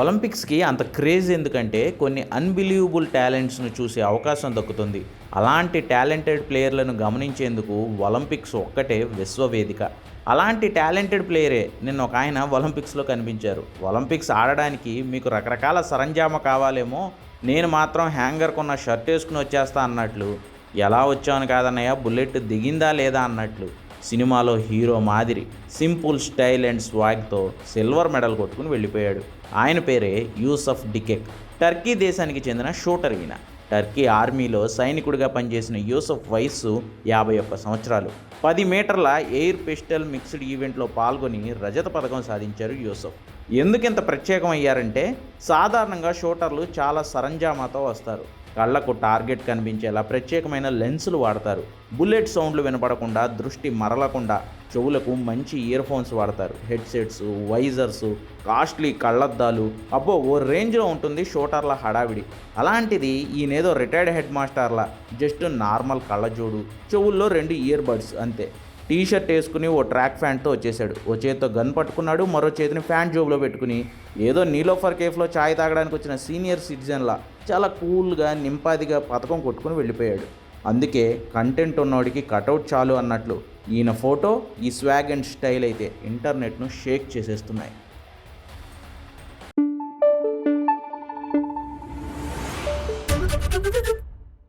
ఒలింపిక్స్కి అంత క్రేజ్ ఎందుకంటే కొన్ని అన్బిలీవబుల్ టాలెంట్స్ను చూసే అవకాశం దక్కుతుంది. అలాంటి టాలెంటెడ్ ప్లేయర్లను గమనించేందుకు ఒలింపిక్స్ ఒక్కటే విశ్వవేదిక. అలాంటి టాలెంటెడ్ ప్లేయరే నిన్న ఒక ఆయన ఒలింపిక్స్లో కనిపించారు. ఒలింపిక్స్ ఆడడానికి మీకు రకరకాల సరంజామా కావాలేమో నేను మాత్రం హ్యాంగర్ కొన్న షర్ట్ వేసుకుని వచ్చేస్తా అన్నట్లు ఎలా వచ్చాను కాదన్నయ్య బుల్లెట్ దిగిందా లేదా అన్నట్లు. సినిమాలో హీరో మాదిరి సింపుల్ స్టైల్ అండ్ స్వాగ్తో సిల్వర్ మెడల్ కొట్టుకుని వెళ్ళిపోయాడు. ఆయన పేరే యూసఫ్ డికెక్. టర్కీ దేశానికి చెందిన షూటర్ ఈయన. టర్కీ ఆర్మీలో సైనికుడిగా పనిచేసిన యూసఫ్ వయస్సు యాభై ఒక్క సంవత్సరాలు. పది మీటర్ల ఎయిర్ పిస్టల్ మిక్స్డ్ ఈవెంట్లో పాల్గొని రజత పథకం సాధించారు యూసఫ్. ఎందుకింత ప్రత్యేకమయ్యారంటే ప్రత్యేకం అయ్యారంటే సాధారణంగా షూటర్లు చాలా సరంజామాతో వస్తారు. కళ్ళకు టార్గెట్ కనిపించేలా ప్రత్యేకమైన లెన్సులు వాడతారు. బుల్లెట్ సౌండ్లు వినపడకుండా దృష్టి మరలకుండా చెవులకు మంచి ఇయర్ ఫోన్స్ వాడతారు. హెడ్సెట్స్ వైజర్స్ కాస్ట్లీ కళ్ళద్దాలు అబ్బో ఓ రేంజ్లో ఉంటుంది షూటర్ల హడావిడి. అలాంటిది ఈయనేదో రిటైర్డ్ హెడ్ మాస్టర్ల జస్ట్ నార్మల్ కళ్ళజోడు చెవుల్లో రెండు ఇయర్ బడ్స్ అంతే. టీ షర్ట్ వేసుకుని ఓ ట్రాక్ ప్యాంట్తో వచ్చేసాడు. ఓ చేతితో గన్ పట్టుకున్నాడు మరో చేతిని ఫ్యాంట్ జోబులో పెట్టుకుని ఏదో నీలోఫర్ కేఫ్లో ఛాయ్ తాగడానికి వచ్చిన సీనియర్ సిటిజన్లా చాలా కూల్గా నింపాదిగా పథకం కొట్టుకుని వెళ్ళిపోయాడు. అందుకే కంటెంట్ ఉన్నోడికి కటౌట్ చాలు అన్నట్లు ఈయన ఫోటో ఈ స్వాగ్ అండ్ స్టైల్ అయితే ఇంటర్నెట్ను షేక్ చేసేస్తున్నాయి.